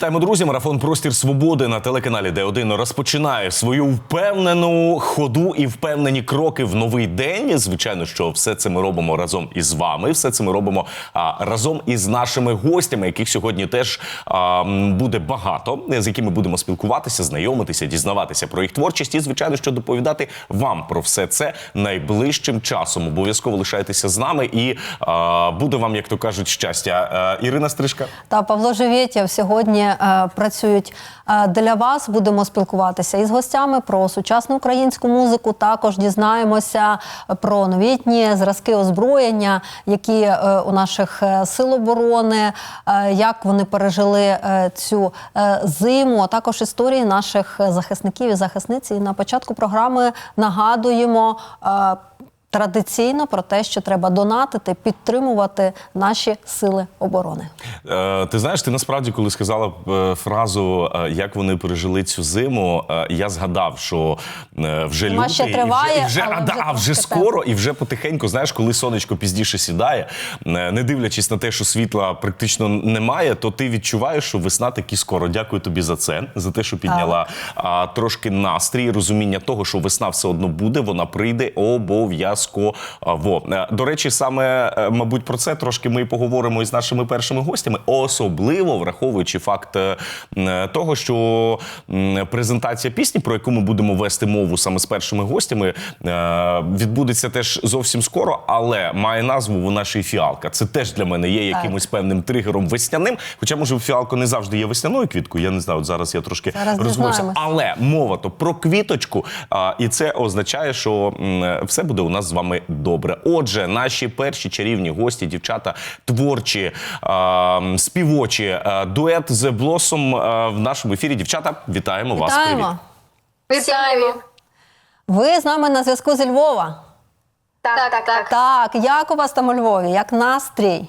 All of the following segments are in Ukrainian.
Вітаємо, друзі! Марафон Простір Свободи на телеканалі Д1 розпочинає свою впевнену ходу і впевнені кроки в новий день. Звичайно, що все це ми робимо разом із вами. Все це ми робимо а, разом із нашими гостями, яких сьогодні теж а, буде багато, з якими будемо спілкуватися, знайомитися, дізнаватися про їх творчість і, звичайно, що доповідати вам про все це найближчим часом. Обов'язково лишайтеся з нами, і а, буде вам, як то кажуть, щастя. А, Ірина Стрижка. Та Павло Живєтєв сьогодні е, працюють е, для вас. Будемо спілкуватися із гостями про сучасну українську музику. Також дізнаємося про новітні зразки озброєння, які е, у наших сил оборони, як вони пережили цю зиму. а Також історії наших захисників і захисниць. І на початку програми нагадуємо. Традиційно про те, що треба донатити, підтримувати наші сили оборони. Е, Ти знаєш, ти насправді, коли сказала е, фразу, е, як вони пережили цю зиму, е, я згадав, що вже Зима лютий, ще і триває, і вже, але а, вже а вже скоро, і вже потихеньку, знаєш, коли сонечко пізніше сідає, не дивлячись на те, що світла практично немає, то ти відчуваєш, що весна таки скоро. Дякую тобі за це, за те, що підняла а, трошки настрій, розуміння того, що весна все одно буде, вона прийде обов'язково. Е, До речі, саме, е, мабуть, про це трошки ми і поговоримо із нашими першими гостями, особливо враховуючи факт е, того, що презентація пісні, про яку ми будемо вести мову саме з першими гостями, відбудеться теж зовсім скоро, але має назву вона ще й фіалка. Це теж для мене є якимось певним тригером весняним. Хоча, може, фіалка не завжди є весняною квіткою. Я не знаю, от зараз я трошки розмовився. Але мова то про квіточку, і це означає, що все буде у нас з вами добре. Отже, наші перші чарівні гості, дівчата, творчі, е, співочі, е, дует з Блосом е, в нашому ефірі. Дівчата, вітаємо вас. Привіт. Вітаємо! Вітаємо. Ви з нами на зв'язку зі Львова. Так, так, так. Так, як у вас там у Львові? Як настрій?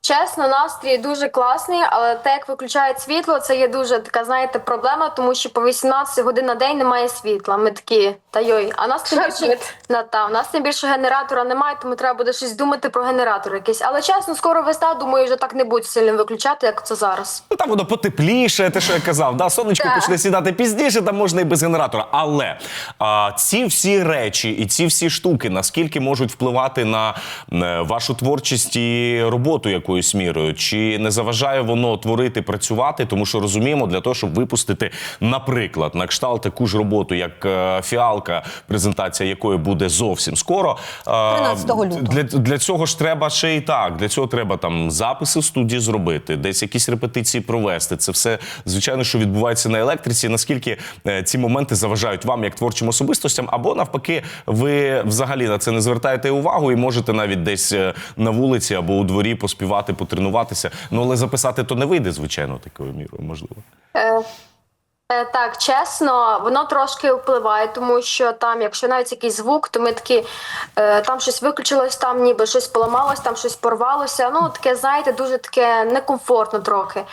Чесно, настрій дуже класний, але те, як виключають світло, це є дуже така, знаєте, проблема, тому що по 18 годин на день немає світла. Ми такі, та йой. А нас тим більше на та у нас тим більше генератора немає, тому треба буде щось думати про генератор якийсь. Але чесно, скоро весна, думаю, вже так не будуть сильно виключати, як це зараз. Ну там воно потепліше, те, що я казав. Да? Сонечко почне сідати пізніше, там можна і без генератора. Але а, ці всі речі і ці всі штуки, наскільки можуть впливати на е, вашу творчість і роботу якоюсь мірою? Чи не заважає воно творити, працювати? Тому що розуміємо, для того, щоб випустити, наприклад, на кшталт таку ж роботу, як е, фіалка, презентація якої буде зовсім скоро. е, 13 лютого. для, для цього ж треба ще і так. Для цього треба там записи в студії зробити, десь якісь репетиції провести. Це все звичайно, що відбувається на електриці. Наскільки е, ці моменти заважають вам як творчим особистостям, або навпаки, ви взагалі на це не звертаєте увагу і можете навіть десь е, на вулиці або у дворі поспівати, потренуватися. Ну але записати то не вийде, звичайно, такою мірою, можливо. Е, так, чесно, воно трошки впливає, тому що там, якщо навіть якийсь звук, то ми такі е, там щось виключилось, там ніби щось поламалось, там щось порвалося. Ну таке, знаєте, дуже таке некомфортно трохи.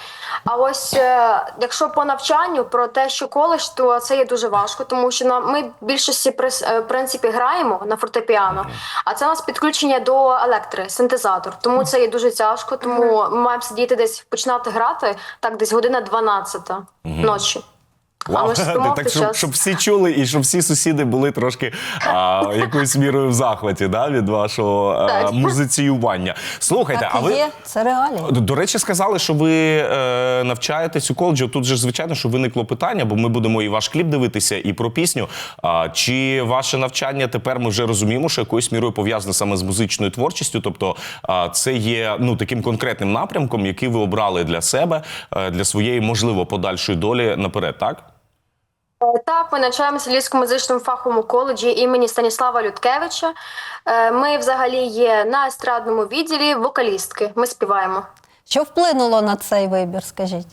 А ось е, якщо по навчанню про те, що коледж, то це є дуже важко, тому що нам ми більшості в принципі граємо на фортепіано, а це у нас підключення до електри, синтезатор. Тому це є дуже тяжко. Тому ми маємо сидіти десь починати грати так, десь година 12 ночі. А ми ж так, щоб, час. щоб всі чули і щоб всі сусіди були трошки а, якоюсь мірою в захваті да, від вашого а, музиціювання. Слухайте, Так а ви. є, це реалії. До, речі, сказали, що ви е, навчаєтесь у коледжі. Тут же звичайно, що виникло питання, бо ми будемо і ваш кліп дивитися, і про пісню. А, чи ваше навчання тепер ми вже розуміємо, що якоюсь мірою пов'язане саме з музичною творчістю? Тобто а, це є ну таким конкретним напрямком, який ви обрали для себе, е, для своєї можливо подальшої долі наперед, так? Е, Так, ми навчаємося в Львівському музичному фаховому коледжі імені Станіслава Людкевича. Е, Ми взагалі є на естрадному відділі вокалістки. Ми співаємо. Що вплинуло на цей вибір? Скажіть?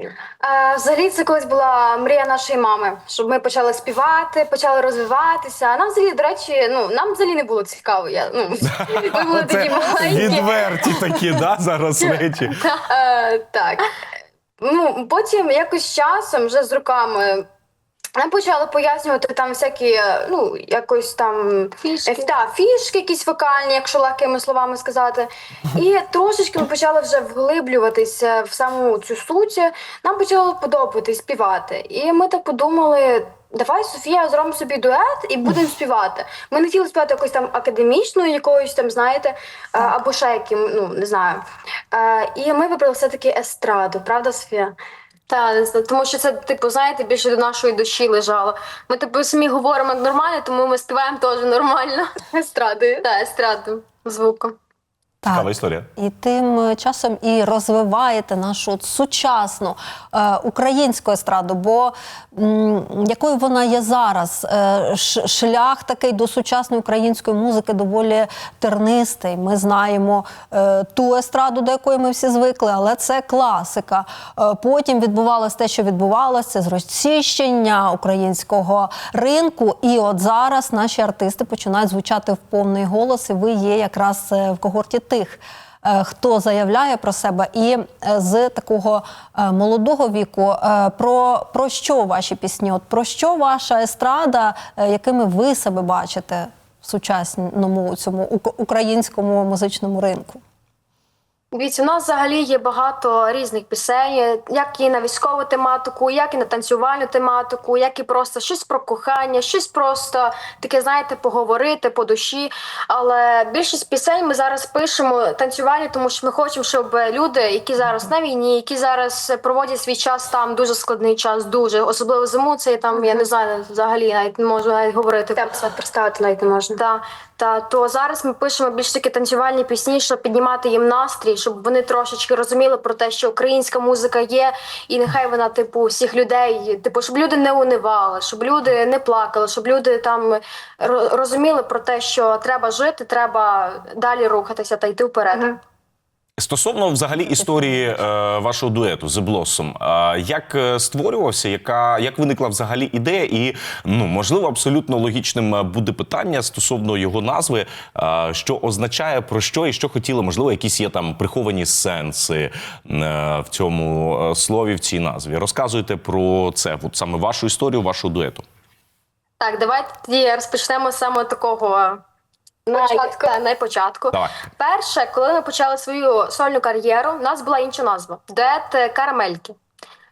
Е, Взагалі, це колись була мрія нашої мами, щоб ми почали співати, почали розвиватися. А нам взагалі, до речі, ну нам взагалі не було цікаво. Я ну ми були такі маленькі. відверті такі, да, зараз речі. Так. Ну потім якось часом, вже з роками. Нам почали пояснювати там всякі, е, ну, якось там Фішки. е, та, фішки якісь вокальні, якщо легкими словами сказати. І трошечки ми почали вже вглиблюватися в саму цю суть. Нам почало подобатись співати. І ми так подумали. Давай, Софія, зробимо собі дует і будемо співати. Ми не хотіли співати якось там академічною, якоюсь там, знаєте, е, або ще яким, ну не знаю. Е, І ми вибрали все-таки естраду, правда, Софія? Та тому що це, типу, знаєте, більше до нашої душі лежало. Ми типу самі говоримо нормально, тому ми співаємо теж нормально. Естрадою. Та естраду звуком. Цікава історія. І тим часом і розвиваєте нашу от сучасну е, українську естраду, бо м, якою вона є зараз, е, шлях такий до сучасної української музики доволі тернистий. Ми знаємо е, ту естраду, до якої ми всі звикли, але це класика. Е, потім відбувалося те, що відбувалося, це зросійщення українського ринку. І от зараз наші артисти починають звучати в повний голос, і ви є якраз е, в когорті тих. е, Хто заявляє про себе, і е, з такого е, молодого віку про, про що ваші пісні? От про що ваша естрада, якими ви себе бачите в сучасному цьому українському музичному ринку? Дивіться, у нас взагалі є багато різних пісень, як і на військову тематику, як і на танцювальну тематику, як і просто щось про кохання, щось просто таке, знаєте, поговорити по душі. Але більшість пісень ми зараз пишемо танцювальні, тому що ми хочемо, щоб люди, які зараз на війні, які зараз проводять свій час там дуже складний час, дуже особливо зиму. Це там я не знаю, взагалі навіть не можу навіть говорити. Себе представити навіть не можна. Да, та то зараз ми пишемо більш такі танцювальні пісні, щоб піднімати їм настрій, щоб вони трошечки розуміли про те, що українська музика є, і нехай вона, типу, всіх людей, типу, щоб люди не унивали, щоб люди не плакали, щоб люди там розуміли про те, що треба жити, треба далі рухатися та йти вперед. Стосовно взагалі історії е, вашого дуету The Blossom, е, як створювався, яка як виникла взагалі ідея, і ну можливо абсолютно логічним е, буде питання стосовно його назви, е, що означає про що і що хотіли, можливо, якісь є там приховані сенси е, в цьому е, слові, в цій назві. Розказуйте про це, от саме вашу історію, вашого дуету. Так, давайте розпочнемо саме такого. Початку, найпочатку. Давай. Перше, коли ми почали свою сольну кар'єру, у нас була інша назва дует Карамельки.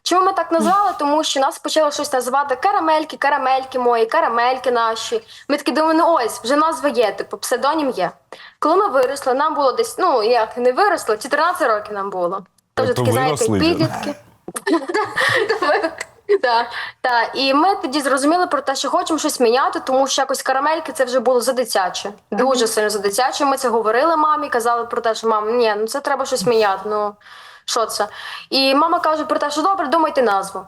Чому ми так назвали? Тому що нас почали щось називати карамельки, карамельки мої, карамельки наші. Ми такі думали, ну ось, вже назва є, типу, псевдонім є. Коли ми виросли, нам було десь, ну як не виросли, 14 років нам було. То такі, знаєте, підлітки. Так, так. І ми тоді зрозуміли про те, що хочемо щось міняти, тому що якось карамельки це вже було за дитяче. Дуже сильно за дитяче. Ми це говорили мамі, казали про те, що мам, ні, ну це треба щось міняти. Ну що це? І мама каже про те, що добре, думайте назву.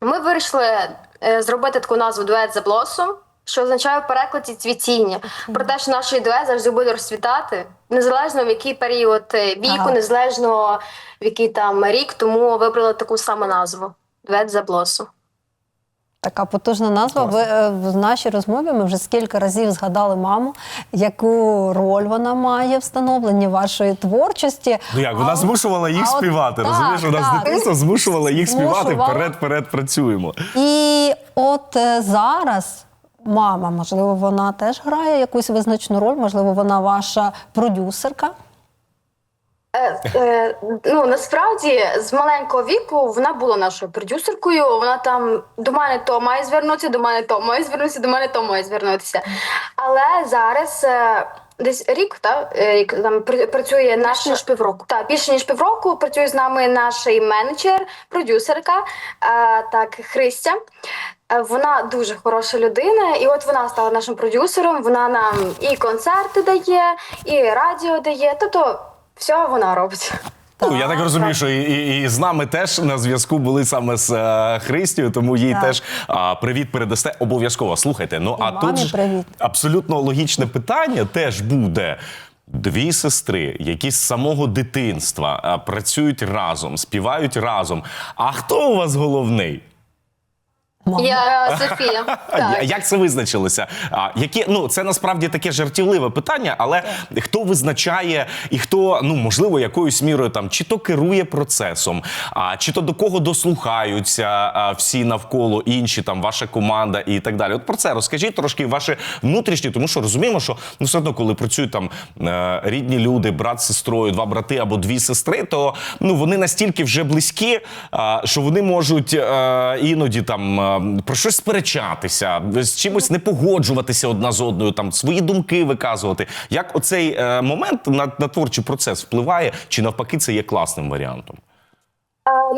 Ми вирішили е, зробити таку назву дует за Blossom, що означає в перекладі цвітіння. Про те, що наш дует завжди буде розцвітати, незалежно в який період е, віку, Так. незалежно в який там рік, тому вибрали таку саму назву дует за Blossom. Така потужна назва. Ви е, в нашій розмові ми вже скільки разів згадали маму, яку роль вона має в становленні вашої творчості. Ну як вона А от- змушувала їх а от співати? так, розумієш, вона з так. дитинства змушувала їх співати. Змушувала. Вперед, вперед працюємо. І от е, зараз мама, можливо, вона теж грає якусь визначну роль, можливо, вона ваша продюсерка. Е, е, ну насправді з маленького віку вона була нашою продюсеркою. Вона там до мене то має звернутися, до мене то має звернутися, до мене то має звернутися. Але зараз е, десь рік, та е, рік там працює наш ніж півроку. Так, більше ніж півроку працює з нами наш менеджер, продюсерка, е, так, Христя. Е, Вона дуже хороша людина, і от вона стала нашим продюсером. Вона нам і концерти дає, і радіо дає. Тобто, все вона робить. Ну, я так розумію, що і, і, і з нами теж на зв'язку були саме з е, Христю, тому їй Так. теж а, привіт передасте обов'язково. Слухайте, ну І а мамі тут ж привіт. абсолютно логічне питання теж буде. Дві сестри, які з самого дитинства а, працюють разом, співають разом. А хто у вас головний? Я Софія. Так. Як це визначилося? А, які, ну, це насправді таке жартівливе питання, але хто визначає і хто, ну, можливо, якоюсь мірою там чи то керує процесом, а, чи то до кого дослухаються а, всі навколо інші, там ваша команда і так далі. От про це розкажіть трошки ваше внутрішнє, тому що розуміємо, що ну, все одно, коли працюють там е, рідні люди, брат з сестрою, два брати або дві сестри, то ну, вони настільки вже близькі, а, що вони можуть е, іноді там е, про щось сперечатися, з чимось не погоджуватися одна з одною, там свої думки виказувати. Як оцей е, момент на, на творчий процес впливає, чи навпаки це є класним варіантом?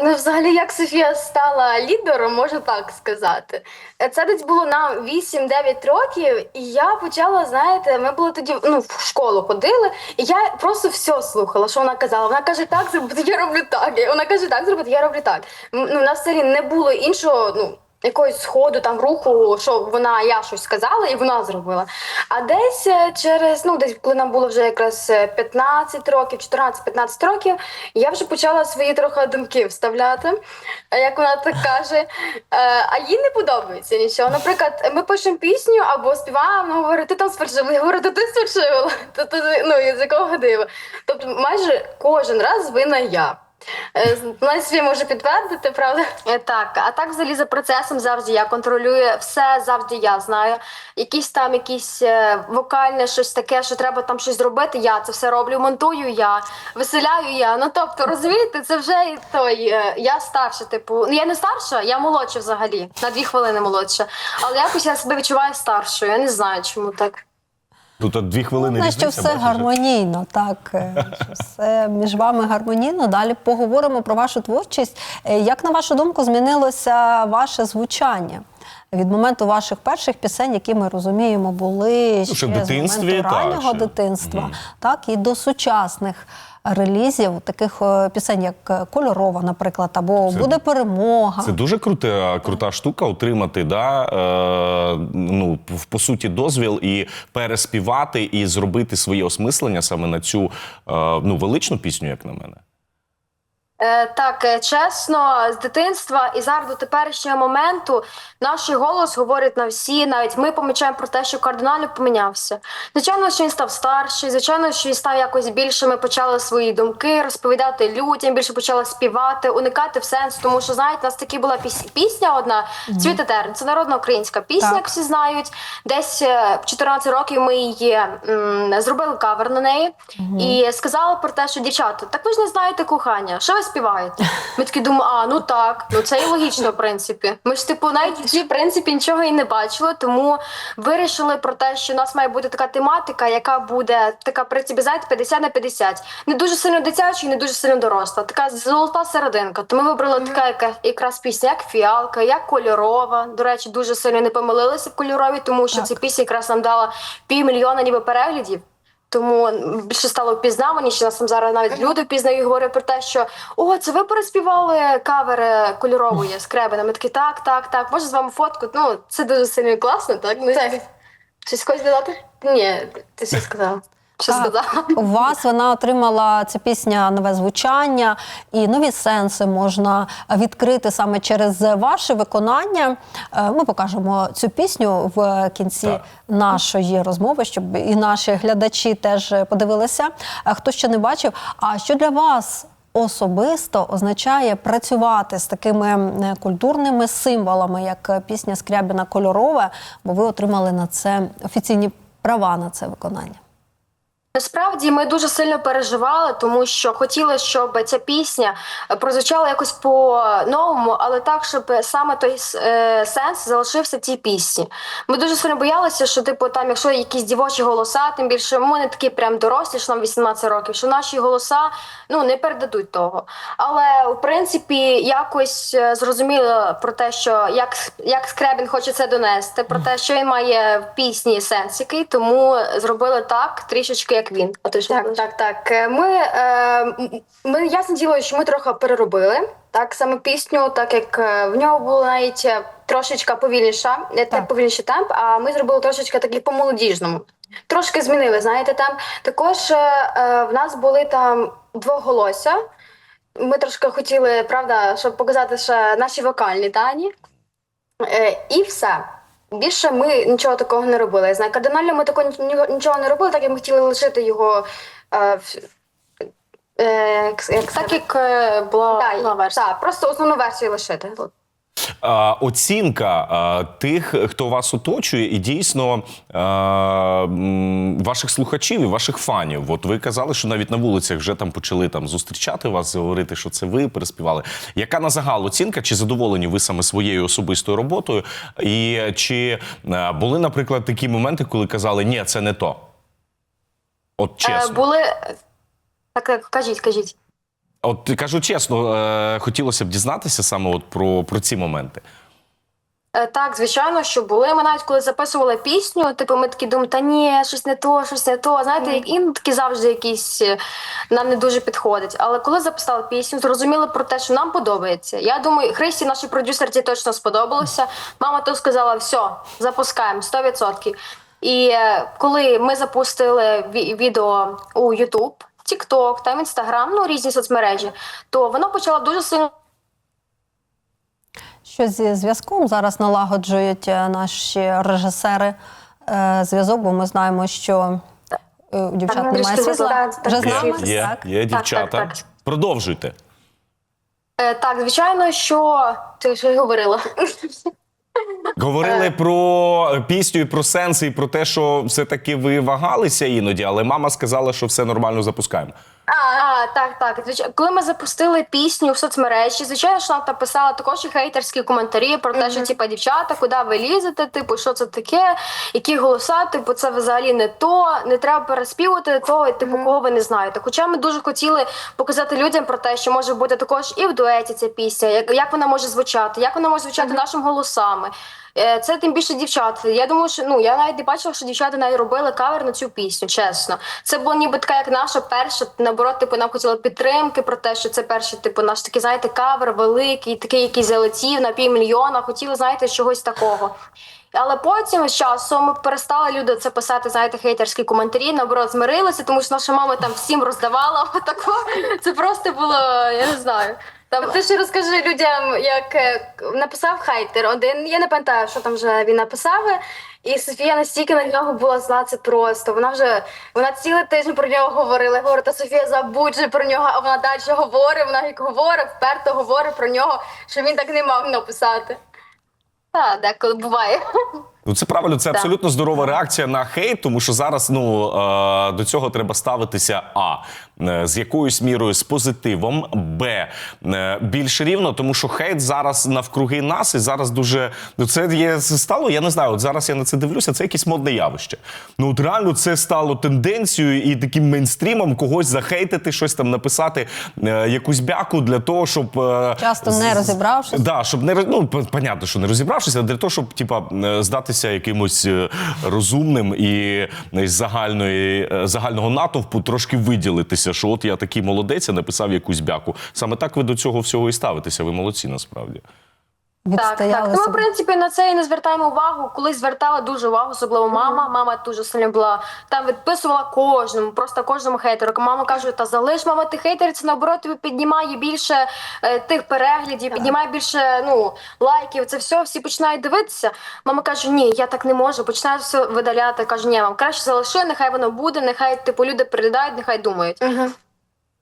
Ну, взагалі, як Софія стала лідером, можу так сказати. Е, Це десь було на 8-9 років, і я почала, знаєте, ми були тоді ну, в школу ходили, і я просто все слухала, що вона казала. Вона каже, так зробити, я роблю так. Вона каже, так зробити, я роблю так. Ну, на селі не було іншого, ну. Якогось сходу там руху, що вона я щось сказала, і вона зробила. А десь е, через ну десь коли нам було вже якраз е, 15 років, 14-15 років, я вже почала свої трохи думки вставляти, е, як вона так каже. Е, А їй не подобається нічого. Наприклад, ми пишемо пісню або співаємо, вона говорить, ти там сфальшивила. Я говорю, ти сфальшивила. То ти ну з якого дива. Тобто, майже кожен раз винна я. Е, собі може підтвердити, правда? Е, Так, а так взагалі за процесом завжди я контролюю все, завжди я знаю. Якісь там якісь е, вокальне, щось таке, що треба там щось зробити. Я це все роблю, монтую я, виселяю я. Ну тобто, розумієте, це вже і той. я старша, типу, ну я не старша, я молодша взагалі, на дві хвилини молодша. Але якось я себе відчуваю старшою. Я не знаю, чому так. Тут от дві хвилини Головне, що все бачу, гармонійно, так е, що все між вами гармонійно. Далі поговоримо про вашу творчість. Е, Як на вашу думку, змінилося ваше звучання? Від моменту ваших перших пісень, які ми розуміємо, були ще ще в з моменту раннього ще. дитинства, так і до сучасних релізів, таких е, пісень, як е, Кольорова, наприклад, або Це- Буде перемога. Це дуже крута, крута штука отримати, да, е, ну, в- по суті, дозвіл і переспівати, і зробити своє осмислення саме на цю е, ну, величну пісню, як на мене. Е, так, е, чесно, з дитинства і зараз до теперішнього моменту наш голос говорить на всі. Навіть ми помічаємо про те, що кардинально помінявся. Звичайно, що він став старший, звичайно, що він став якось більше. Ми почали свої думки розповідати людям, більше почали співати, уникати в сенс. Тому що знаєте, у нас таки була піс- пісня одна «Цвіте терн». Це народна українська пісня, як всі знають. Десь е, 14 років ми її м, зробили кавер на неї і сказали про те, що дівчата, так ви ж не знаєте кохання. Що ви співаєте? Ми такі думаємо, а ну так, ну це і логічно, в принципі. Ми ж типу навіть в принципі нічого і не бачили, тому вирішили про те, що у нас має бути така тематика, яка буде така, в принципі, знаєте, 50 на 50. Не дуже сильно дитяча і не дуже сильно доросла. Така золота серединка. То ми вибрали така яка якраз пісня, як фіалка, як кольорова. До речі, дуже сильно не помилилися в кольорові, тому що Так. ця пісня якраз нам дала півмільйона ніби переглядів. Тому більше стало впізнаваніше. Нас там зараз навіть люди впізнають і говорять про те, що о, це ви переспівали кавер кольорової кольорової Кребина. Ми такі, так, так, так. Може з вами фотку? Ну, це дуже сильно класно, так? Ну, Так. Щось хочеш додати? Ні, ти що сказала. Що сказала? У вас вона отримала ця пісня нове звучання і нові сенси можна відкрити саме через ваше виконання. Е, Ми покажемо цю пісню в кінці Так. нашої розмови, щоб і наші глядачі теж подивилися. Е, Хто ще не бачив, а що для вас? Особисто означає працювати з такими культурними символами, як пісня Скрябіна Кольорове, бо ви отримали на це офіційні права на це виконання. Насправді ми дуже сильно переживали, тому що хотіли, щоб ця пісня е, прозвучала якось по-новому, але так, щоб саме той е, сенс залишився цій пісні. Ми дуже сильно боялися, що типу там, якщо якісь дівочі голоса, тим більше ми не такі прям дорослі, що нам 18 років, що наші голоса ну не передадуть того. Але в принципі якось е, зрозуміло про те, що як, як Скребін хоче це донести, про те, що він має в пісні сенс який, тому зробили так трішечки, як він. Так, так, так. Е, Ми, е, ми ясно діло, що ми трохи переробили так саме пісню, так як е, в нього було навіть е, трошечка повільніша, не Так. так повільніший темп, а ми зробили трошечки такий по-молодіжному. Трошки змінили, знаєте, там. Також е, в нас були там двоголосся. Ми трошки хотіли, правда, щоб показати ще наші вокальні дані. Е, і все. Більше ми нічого такого не робили. Я знаю, кардинально ми такого ні- ні- нічого не робили, так як ми хотіли лишити його. Е, е, як, як Так як е, була, була версія. так, просто основну версію лишити. Оцінка тих, хто вас оточує, і дійсно ваших слухачів і ваших фанів. От ви казали, що навіть на вулицях вже там почали там зустрічати вас, говорити, що це ви переспівали. Яка на загал оцінка? Чи задоволені ви саме своєю особистою роботою? І чи були, наприклад, такі моменти, коли казали, ні, це не то? От Е, чесно. були. Так, кажіть, кажіть. От кажу чесно, е, хотілося б дізнатися саме от про, про ці моменти. Е, Так, звичайно, що були. Ми навіть коли записували пісню, типу, ми такі думаємо, та ні, щось не то, щось не то. Знаєте, як іноді завжди якісь е, нам не дуже підходить. Але коли записали пісню, зрозуміли про те, що нам подобається. Я думаю, Христі, нашій продюсерці, точно сподобалося. Мама то сказала: все, запускаємо 100%. І коли ми запустили відео у YouTube, TikTok, там Instagram, ну різні соцмережі, то воно почало дуже сильно Що зі зв'язком зараз налагоджують е, наші режисери е, зв'язок, бо ми знаємо, що е, у дівчат Так, немає світла. Вже з Так, нами? Є, Так. є дівчата. так, так. Продовжуйте. Е, Так, звичайно, що ти я говорила. Говорили Е. про пісню і про сенси, і про те, що все-таки ви вагалися іноді, але мама сказала, що все нормально запускаємо. А, так, так. Звичайно, коли ми запустили пісню в соцмережі, звичайно, що нам там писали також і хейтерські коментарі про те, що типа дівчата, куди ви лізете? Типу, що це таке? Які голоса? Типу, це взагалі не то, не треба переспівати того, і, типу, кого ви не знаєте. Хоча ми дуже хотіли показати людям про те, що може бути також і в дуеті ця пісня, як, як вона може звучати, як вона може звучати нашими голосами. Е, Це тим більше дівчат. Я думаю, що ну я навіть не бачила, що дівчата навіть робили кавер на цю пісню. Чесно, це було ніби така, як наша перша. Наоборот, типу, нам хотіли підтримки про те, що це перший, типу, наш такий, знаєте, кавер великий, такий, який залетів на півмільйона. Хотіли, знаєте, чогось такого. Але потім з часом перестали люди це писати, знаєте, хейтерські коментарі, наоборот, змирилися, тому що наша мама там всім роздавала. Отако. Це просто було, я не знаю. Там Ти ще розкажи людям, як е, написав хайтер один. Я не пам'ятаю, що там вже він написав. І Софія настільки на нього була зла, це просто. Вона вже вона цілий тиждень про нього говорила. Я говорю, та Софія забудь же про нього, а вона далі говорить. Вона як говорить, вперто говорить про нього, що він так не мав написати. Так, деколи буває. Ну, це правильно, це абсолютно здорова реакція на хейт, тому що зараз ну е, до цього треба ставитися а е, з якоюсь мірою з позитивом, б е, більш рівно, тому що хейт зараз навкруги нас, і зараз дуже ну це є стало. Я не знаю. От зараз я на це дивлюся. Це якесь модне явище. Ну от реально це стало тенденцією і таким мейнстрімом когось захейтити, щось там написати, якусь бяку для того, щоб Часто не розібравшись. Да, щоб не ну, понятно, що не розібравшись, а для того, щоб типа е, здатися якимось е, розумним і загальної е, загального натовпу трошки виділитися, що от я такий молодець, я написав якусь бяку. Саме так ви до цього всього і ставитеся. Ви молодці насправді. Так, так. Відстояли Ну, ми, в принципі, на це і не звертаємо увагу. Колись звертали дуже увагу, особливо мама. Мама дуже сильно була там відписувала кожному, просто кожному хейтеру. Мама каже, та залиш, мама, ти хейтер, це наоборот тобі піднімає більше е, тих переглядів, піднімає більше ну лайків. Це все, всі починають дивитися. Мама каже, ні, я так не можу. Починає все видаляти. Каже, ні, мам, краще залиши, нехай воно буде, нехай типу люди переглядають, нехай думають.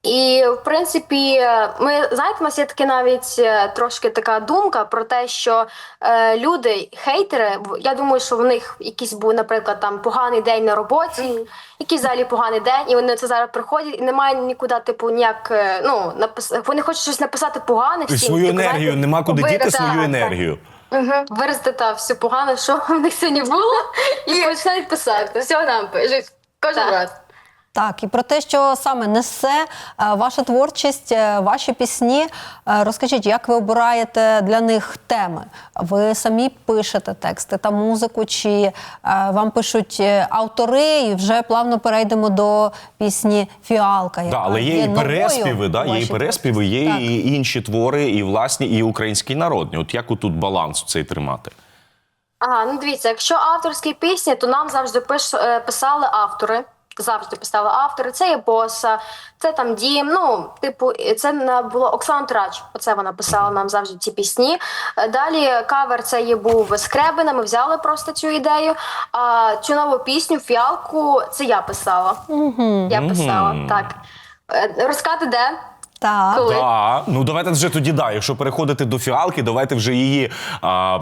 І в принципі, ми знаєте, у нас є таке навіть е, трошки така думка про те, що е, люди, хейтери, я думаю, що в них якийсь був, наприклад, там поганий день на роботі, якийсь взагалі поганий день, і вони це зараз приходять, і немає нікуди, типу, ніяк е, ну напис... вони хочуть щось написати погане всім, свою типу, енергію знаєте, нема куди вирити- діти свою енергію. так. Виразити та все погане, що в них сьогодні було, і починають писати. Все нам пишуть кожен Так. раз. Так, і про те, що саме несе е, ваша творчість, е, ваші пісні. Е, Розкажіть, як ви обираєте для них теми? Ви самі пишете тексти та музику, чи вам пишуть автори, і вже плавно перейдемо до пісні Фіалка. Да, але є і переспіви, да, є і переспіви, є творчості. і інші твори, і власні, і українські народні. От як отут баланс цей тримати? Ага, ну дивіться, якщо авторські пісні, то нам завжди пиш, писали автори. Завжди писала автори. Це є боса, це там дім. Ну, типу, це було Оксана Трач. Оце вона писала нам завжди ці пісні. Е, Далі кавер це є був Скребина. Ми взяли просто цю ідею. А цю нову пісню фіалку це я писала. Я писала Мгм. так. Е, Розкати де? Так. Коли? Так, ну давайте вже тоді да. Якщо переходити до фіалки, давайте вже її а,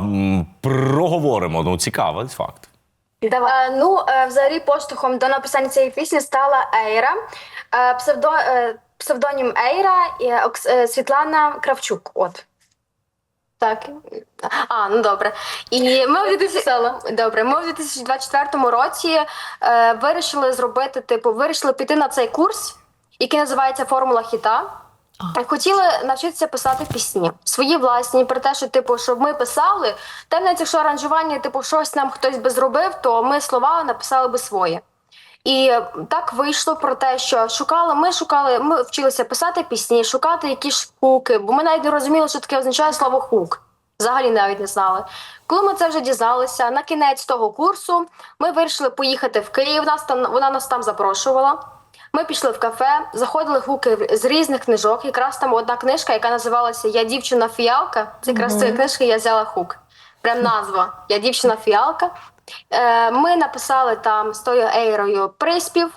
проговоримо. Ну, цікавий факт. Давай. Е, ну, е, взагалі, поштовхом до написання цієї пісні стала Ейра, е, псевдо, е, псевдонім Ейра і Окс- е, Світлана Кравчук. От. Так. А, ну добре. І ми в 2000... добре, ми в 2024 році е, вирішили зробити, типу, вирішили піти на цей курс, який називається Формула хіта. Хотіли навчитися писати пісні свої власні, про те, що типу, щоб ми писали, та навіть якщо аранжування, типу, щось нам хтось би зробив, то ми слова написали би свої. І так вийшло про те, що шукали, ми шукали, ми вчилися писати пісні, шукати якісь хуки, бо ми навіть не розуміли, що таке означає слово хук. Взагалі навіть не знали. Коли ми це вже дізналися, на кінець того курсу ми вирішили поїхати в Київ. Нас там вона нас там запрошувала. Ми пішли в кафе, заходили гуки з різних книжок. Якраз там одна книжка, яка називалася Я дівчина фіалка. Це якраз з цієї книжки я взяла хук. Прям назва Я дівчина фіалка. Е, ми написали там з тою ейрою приспів.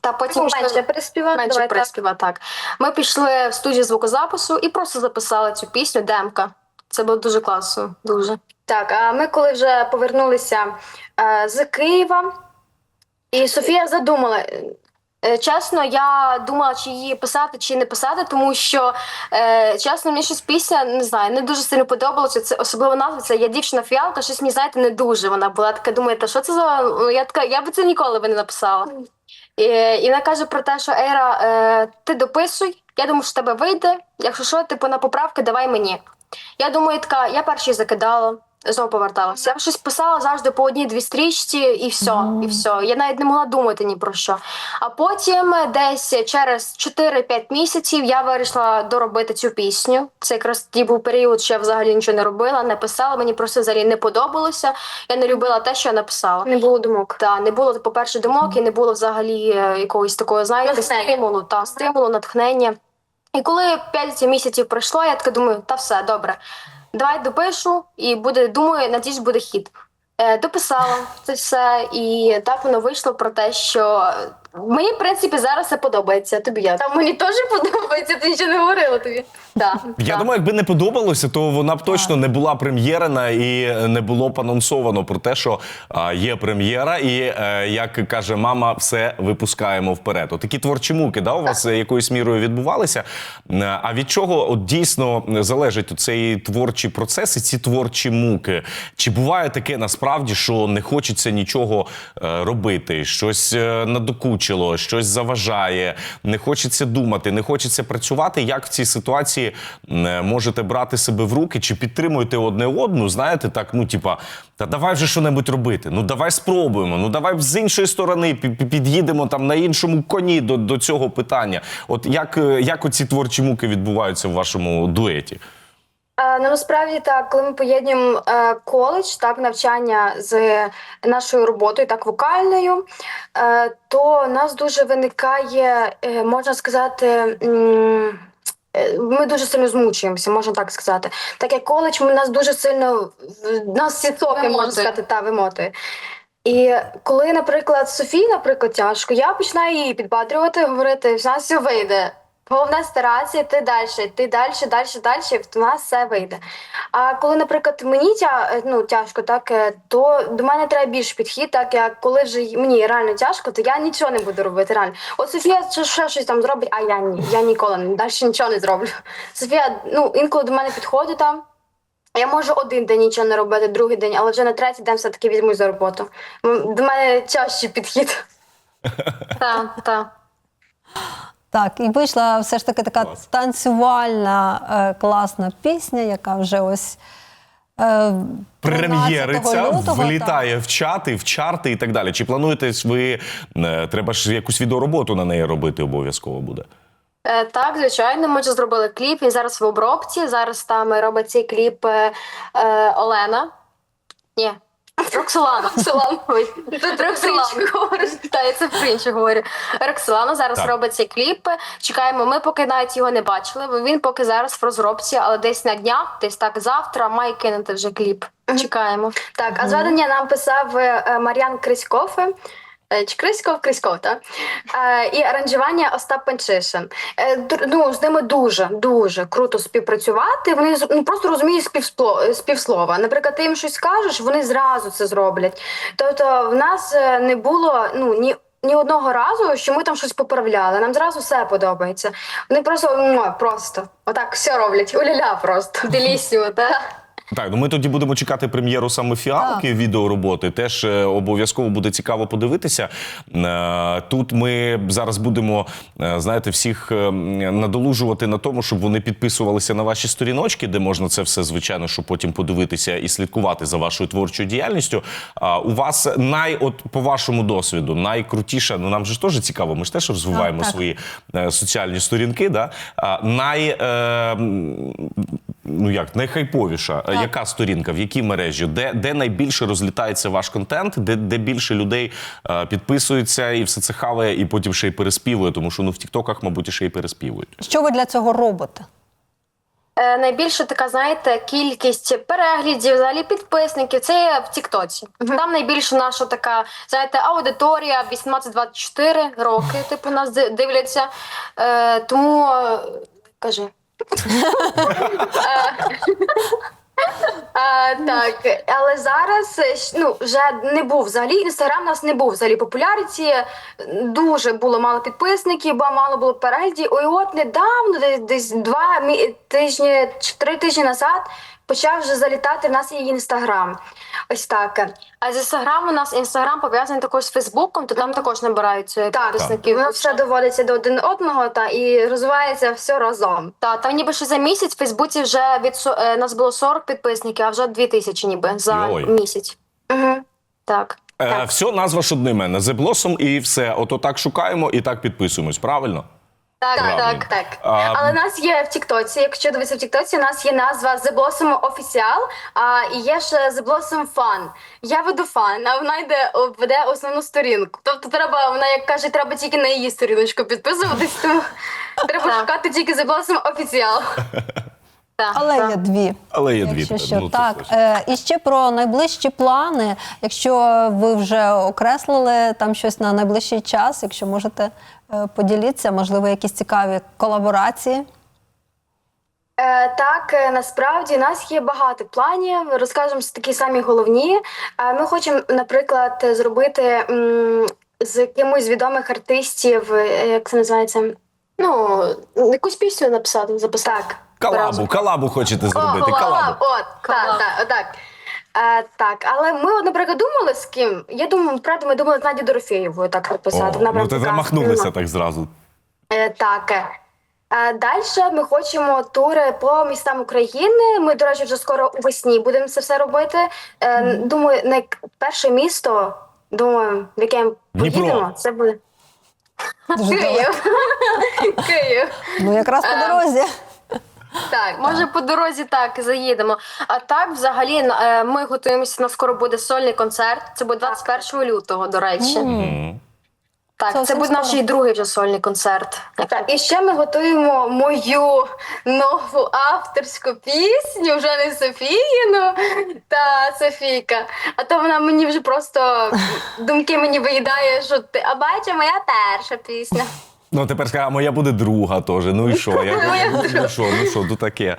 Та потім пішли- менше переспівати. менше давай так. так. Ми пішли в студію звукозапису і просто записали цю пісню Демка. Це було дуже класно. Дуже. Так, а ми коли вже повернулися е, з Києва, і Софія задумала. Е, Чесно, я думала, чи її писати, чи не писати, тому що е, чесно, мені щось пісня не знаю, не дуже сильно подобалося. Це особливо назва. Це я дівчина фіалка. Щось мені знаєте, не дуже. Вона була така. Думаю, та що це за я така? Я би це ніколи би не написала. І, і вона каже про те, що Ейра, е, ти дописуй. Я думаю, що тебе вийде. Якщо що, типу на поправки давай мені. Я думаю, така, я перший закидала, знову поверталася. Я щось писала завжди по одній-дві стрічці, і все, і все. Я навіть не могла думати ні про що. А потім, десь через 4-5 місяців, я вирішила доробити цю пісню. Це якраз тоді був період, що я взагалі нічого не робила, не писала. Мені просто взагалі не подобалося. Я не любила те, що я написала. Не було думок. Та не було по-перше думок, і не було взагалі е, якогось такого, знаєте, Натхнення. стимулу та стимулу, натхнення. І коли 5 місяців пройшло, я така думаю, та все добре. Давай допишу, і буде, думаю, надіюсь, буде хід. Е, дописала це все, і так воно вийшло про те, що мені, в принципі, зараз це подобається. Тобі як? Та мені теж подобається, ти нічого не говорила тобі. Да, Я да. думаю, якби не подобалося, то вона б точно не була прем'єрена і не було б анонсовано про те, що а, є прем'єра, і е, як каже мама, все випускаємо вперед. От такі творчі муки, да, у вас е, якоюсь мірою відбувалися. Е, А від чого от дійсно залежить цей творчий процес і ці творчі муки? Чи буває таке насправді, що не хочеться нічого е, робити, щось е, надокучило, щось заважає, не хочеться думати, не хочеться працювати? Як в цій ситуації можете брати себе в руки? Чи підтримуєте одне одну? Знаєте, так, ну типа, та давай вже що-небудь робити. Ну давай спробуємо. Ну давай з іншої сторони пі- пі- під'їдемо там на іншому коні до, до цього питання. От як, е, як оці творчі муки відбуваються в вашому дуеті? Е, Ну, насправді так, коли ми поєднуємо е, коледж, так, навчання з нашою роботою, так, вокальною, е, то у нас дуже виникає, можна сказати, ми дуже сильно змучуємося, можна так сказати. Так як коледж ми нас дуже сильно нас всі соки, можна сказати, та вимотує. І коли, наприклад, Софії, наприклад, тяжко, я починаю її підбадрювати, говорити, в нас все вийде. Головне старатися, ти далі, ти далі, далі, далі, в нас все вийде. А коли, наприклад, мені тя, ну, тяжко, так, е, то до мене треба більш підхід, так як коли вже мені реально тяжко, то я нічого не буду робити. Реально. От Софія ще, щось там зробить, а я ні. Я ніколи далі нічого не зроблю. Софія, ну, інколи до мене підходить там. Я можу один день нічого не робити, другий день, але вже на третій день все-таки візьмусь за роботу. До мене чаще підхід. Та, та. Так, і вийшла все ж таки така Клас. танцювальна е, класна пісня, яка вже ось. Е, Прем'єриця лютого, влітає в чати, в чарти і так далі. Чи плануєте ви е, треба ж якусь відеороботу на неї робити обов'язково буде? Е, Так, звичайно, ми вже зробили кліп. Він зараз в обробці. Зараз там робить цей кліп е, е, Олена. Ні. Роксолана. Роксолана. Ой, Тут Роксолана. питається Фрінчі говорю. Роксолана зараз Так. робить цей кліп. Чекаємо. Ми поки навіть його не бачили. бо Він поки зараз в розробці, але десь на днях, десь так завтра, має кинути вже кліп. Чекаємо. Так, а зведення нам писав е, е, Мар'ян Криськов. Е, Чи Криськов, Криськов, так? Е, І аранжування Остап Панчишин. Е, Ну, з ними дуже, дуже круто співпрацювати. Вони ну, просто розуміють співсло- співслова. Наприклад, ти їм щось кажеш, вони зразу це зроблять. Тобто, в нас не було ну, ні. Ні одного разу, що ми там щось поправляли. Нам зразу все подобається. Вони просто ну, просто отак все роблять. Уляля просто. Делісіо, так? Так, ну ми тоді будемо чекати прем'єру саме фіалки відеороботи. Теж е, обов'язково буде цікаво подивитися. Е, Тут ми зараз будемо, е, знаєте, всіх е, надолужувати на тому, щоб вони підписувалися на ваші сторіночки, де можна це все, звичайно, щоб потім подивитися і слідкувати за вашою творчою діяльністю. А у вас най, от по вашому досвіду, найкрутіша, ну нам же ж теж цікаво, ми ж теж розвиваємо Так, так. свої е, соціальні сторінки. Да? А, най, е, ну як, найхайповіша, яка сторінка, в якій мережі, де, де найбільше розлітається ваш контент, де, де більше людей е, підписуються і все це хаває, і потім ще й переспівує, тому що ну в Тіктоках, мабуть, ще й переспівують. Що ви для цього робите? Е, найбільше така, знаєте, кількість переглядів, взагалі підписників. Це є в Тіктоці. Там найбільше наша така, знаєте, аудиторія 18-24 роки. Типу нас дивляться. Е, тому е, кажи. А, так, але зараз е, ну, вже не був взагалі. Інстаграм нас не був взагалі популяриці. Дуже було мало підписників, бо мало було переглядів. І от недавно, десь, два тижні три тижні назад, почав вже залітати в нас і інстаграм. Ось так. А з інстаграму у нас інстаграм пов'язаний також з Фейсбуком, то там також набирають е, Так, підписників. воно все доводиться до один одного та і розвивається все разом. Та там ніби ще за місяць в Фейсбуці вже від со- е, нас було 40 підписників, а вже 2 тисячі ніби за Йой. місяць. Угу. Так. Е, все, назва ж одноіменна. The Blossom і все. Ото так шукаємо і так підписуємось, правильно? Так, Так, Правильно. так. так. А, Але в нас є в Тіктоці, якщо дивитися в Тіктоці, у нас є назва The Blossom Official, а і є ще The Blossom Fun. Я веду фан, а вона йде веде основну сторінку. Тобто треба, вона як каже, треба тільки на її сторіночку підписуватись, тому треба шукати тільки The Blossom Official. так, Але так. є дві. Але є дві. Якщо тепер, що, ну, це так, точно. е, і ще про найближчі плани. Якщо ви вже окреслили там щось на найближчий час, якщо можете поділіться, можливо, якісь цікаві колаборації. Е, так, е, насправді у нас є багато планів. Розкажемо такі самі головні. Е, ми хочемо, наприклад, зробити з кимось з відомих артистів, е, як це називається? Ну, якусь пісню написати, записати. Так. Калабу, калабу хочете зробити. О, Калабу. От, так, так, так. Е, так, але ми, от, наприклад, думали з ким. Я думаю, правда, ми думали з Надією Дорофєєвою так написати. О, Вона ну прям ти така замахнулися так зразу. Е, так. Е, Далі ми хочемо тури по містам України. Ми, до речі, вже скоро у весні будемо це все робити. Е, Думаю, на перше місто, думаю, в яке ми Дніпро. поїдемо, це буде Дуже. Київ. Київ. Ну, якраз по Е, дорозі. Так, Може, по дорозі так заїдемо. А так, взагалі, е, ми готуємося на скоро буде сольний концерт. Це буде 21 лютого, до речі. Мгм. Так, це Зовсім буде наш і другий вже сольний концерт. Так, і ще ми готуємо мою нову авторську пісню, вже не Софіїну та Софійка. А то вона мені вже просто думки мені виїдає, що ти. А бачиш, моя перша пісня. Ну, тепер скажи, а моя буде друга теж. Ну і що? Я, ну що, ну що, тут таке.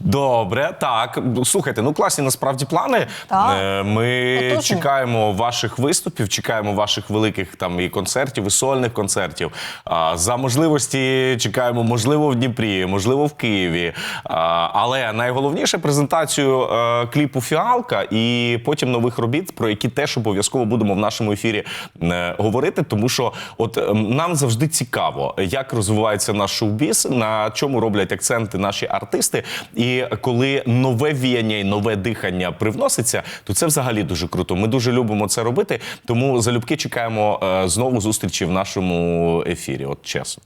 Добре, так. Слухайте, ну класні насправді плани. Так. Е, Ми Потужні. чекаємо ваших виступів, чекаємо ваших великих там і концертів, і сольних концертів. А, За можливості чекаємо, можливо, в Дніпрі, можливо, в Києві. А, Але найголовніше презентацію е, кліпу Фіалка і потім нових робіт, про які теж обов'язково будемо в нашому ефірі е, говорити. Тому що от ем, нам завжди цікаво, як розвивається наш шоу-біз, на чому роблять акценти наші артисти. І коли нове віяння і нове дихання привноситься, то це взагалі дуже круто. Ми дуже любимо це робити. Тому залюбки чекаємо е, знову зустрічі в нашому ефірі. От чесно.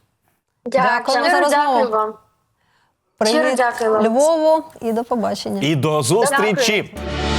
Дякую за розмову. дякую вам. Привіт дякую вам. Львову і до побачення. І до зустрічі! Дякую.